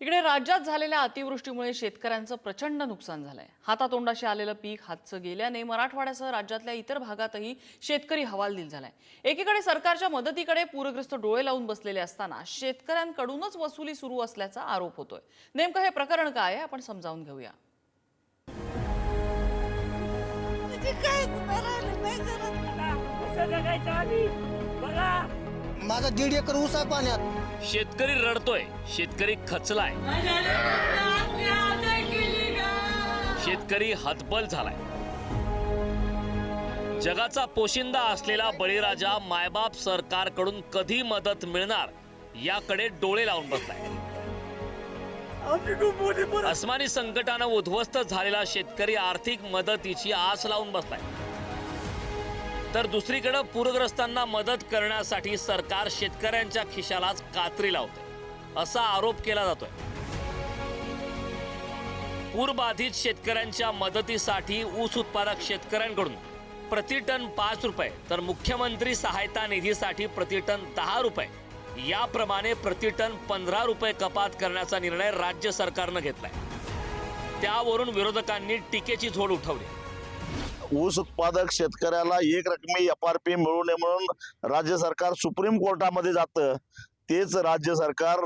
इकडे राज्यात झालेल्या अतिवृष्टीमुळे शेतकऱ्यांचं प्रचंड नुकसान झालंय. हातातोंडाशी आलेलं पीक हातचं गेल्याने मराठवाड्यासह राज्यातल्या इतर भागातही शेतकरी हवालदिल झालाय. एकीकडे सरकारच्या मदतीकडे पूरग्रस्त डोळे लावून बसलेले असताना शेतकऱ्यांकडूनच वसुली सुरू असल्याचा आरोप होतोय. नेमकं हे प्रकरण काय आहे आपण समजावून घेऊया. काय माझा दीड एकर ऊस आहे पाण्यात. शेतकरी रडतोय शेतकरी खचलाय. शेतकरी हतबल झालाय. जगाचा पोशिंदा असलेला बळीराजा मायबाप सरकारकडून कधी मदत मिळणार याकडे डोळे लावून बसलाय. अस्मानी संकटानं उद्ध्वस्त झालेला शेतकरी आर्थिक मदतीची आस लावून बसलाय. तर दुसरीकडे पूरग्रस्तांना मदत करण्यासाठी सरकार शेतकऱ्यांच्या खिशालाच कात्री लावते असा आरोप केला जातोय. पूरबाधित शेतकऱ्यांच्या मदतीसाठी ऊस उत्पादक शेतकऱ्यांकडून प्रतिटन पाच रुपये तर मुख्यमंत्री सहायता निधीसाठी प्रतिटन दहा रुपये याप्रमाणे प्रतिटन पंधरा रुपये कपात करण्याचा निर्णय राज्य सरकारनं घेतलाय. त्यावरून विरोधकांनी टीकेची झोड उठवली. ऊस उत्पादक शेतकऱ्याला एक रकमी एफ आर पी मिळू नये म्हणून राज्य सरकार सुप्रीम कोर्टामध्ये जातं. तेच राज्य सरकार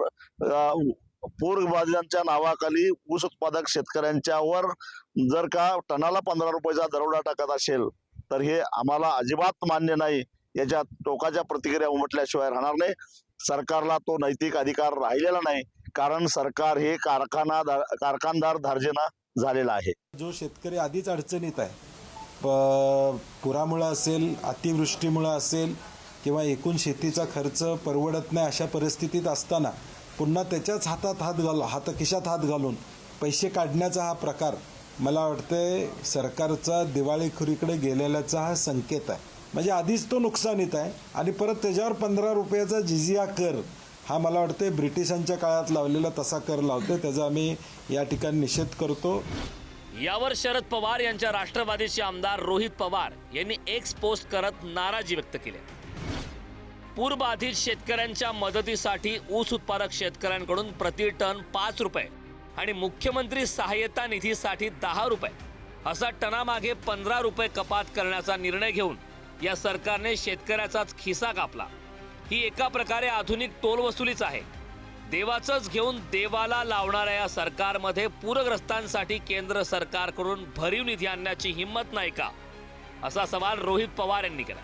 पूरबाधितांच्या नावाखाली ऊस उत्पादक शेतकऱ्यांच्यावर जर का टनाला पंधरा रुपयाचा दरोडा टाकत असेल तर हे आम्हाला अजिबात मान्य नाही. याच्या टोकाच्या प्रतिक्रिया उमटल्याशिवाय राहणार नाही. सरकारला तो नैतिक अधिकार राहिलेला नाही कारण सरकार हे कारखाना कारखानदार धार्जिना झालेला आहे. जो शेतकरी आधीच अडचणीत आहे प- पुरामुळं असेल अतिवृष्टीमुळं असेल किंवा एकूण शेतीचा खर्च परवडत नाही अशा परिस्थितीत असताना पुन्हा त्याच्याच हातात हात घाल हात खिशात हात घालून पैसे काढण्याचा हा प्रकार मला वाटतंय सरकारचा दिवाळीखोरीकडे गेलेल्याचा हा संकेत आहे. म्हणजे आधीच तो नुकसानीत आहे आणि परत त्याच्यावर पंधरा रुपयाचा जिजिया कर हा मला वाटते ब्रिटिशांच्या काळात लावलेला तसा कर लावतोय. त्याचा आम्ही या ठिकाणी निषेध करतो. यावर शरद पवार यांच्या राष्ट्रवादीचे आमदार रोहित पवार यांनी एक्स पोस्ट करत नाराजी व्यक्त केली. पूरबाधित शेतकऱ्यांच्या मदतीसाठी ऊस उत्पादक शेतकऱ्यांकडून प्रति टन पाच रुपये आणि मुख्यमंत्री सहाय्यता निधीसाठी दहा रुपये असा टनामागे पंधरा रुपये कपात करण्याचा निर्णय घेऊन या सरकारने शेतकऱ्याचाच खिसा कापला. ही एका प्रकारे आधुनिक टोल वसुलीच आहे. देवाचंच घेऊन देवाला लावणाऱ्या या सरकारमध्ये. पूरग्रस्तांसाठी केंद्र सरकारकडून भरीव निधी आणण्याची हिंमत नाही का? असा सवाल रोहित पवार यांनी केला.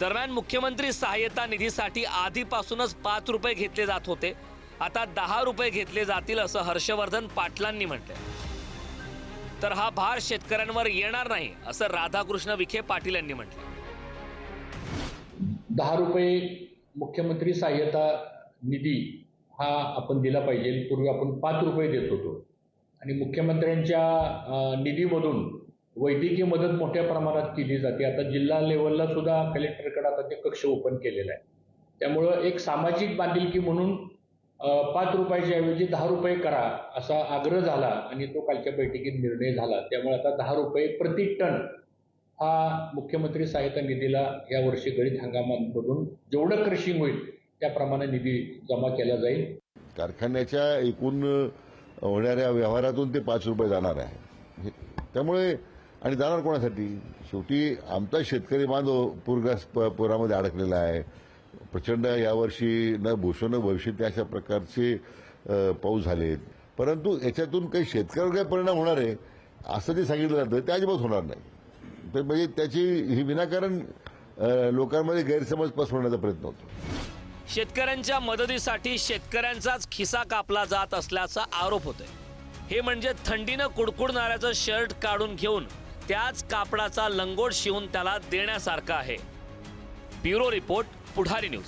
दरम्यान मुख्यमंत्री सहाय्यता निधीसाठी आधीपासूनच पाच रुपये घेतले जात होते. आता दहा रुपये घेतले जातील असं हर्षवर्धन पाटलांनी म्हटलंय. तर हा भार शेतकऱ्यांवर येणार नाही असं राधाकृष्ण विखे पाटील यांनी म्हटलं दहा रुपये मुख्यमंत्री सहाय्यता निधी हा आपण दिला पाहिजे. पूर्वी आपण पाच रुपये देत होतो. आणि मुख्यमंत्र्यांच्या निधीमधून वैद्यकीय मदत मोठ्या प्रमाणात केली जाते. आता जिल्हा लेवलला सुद्धा कलेक्टरकडे आता ते कक्ष ओपन केलेलं आहे. त्यामुळं एक सामाजिक बांधिलकी म्हणून पाच रुपयाच्या ऐवजी दहा रुपये करा असा आग्रह झाला आणि तो कालच्या बैठकीत निर्णय झाला. त्यामुळे आता दहा रुपये प्रति टन हा मुख्यमंत्री सहायता निधीला या वर्षी गळीत हंगामांमधून जेवढं क्रशिंग होईल त्याप्रमाणे निधी जमा केला जाईल. कारखान्याच्या एकूण होणाऱ्या व्यवहारातून ते पाच रुपये जाणार आहे. त्यामुळे आणि जाणार कोणासाठी? शेवटी आमचा शेतकरी बांधव पूरग्रस्त पुरामध्ये अडकलेला आहे. प्रचंड यावर्षी न भूषण भविष्यात अशा प्रकारचे पाऊस झालेत. परंतु याच्यातून काही शेतकऱ्यावर काय परिणाम होणार आहे असं जे सांगितलं जातं. ते अजिबात होणार नाही. तर म्हणजे त्याची ही विनाकारण लोकांमध्ये गैरसमज पसरवण्याचा प्रयत्न होतो. शेतकऱ्यांच्या मदतीसाठी शेतकऱ्यांचाच खिसा कापला जात असल्याचा आरोप होतोय. हे म्हणजे थंडीनं कुडकुडणाऱ्याचं शर्ट काढून घेऊन त्याच कापडाचा लंगोट शिवून त्याला देण्यासारखं आहे. Bureau report Pudhari news.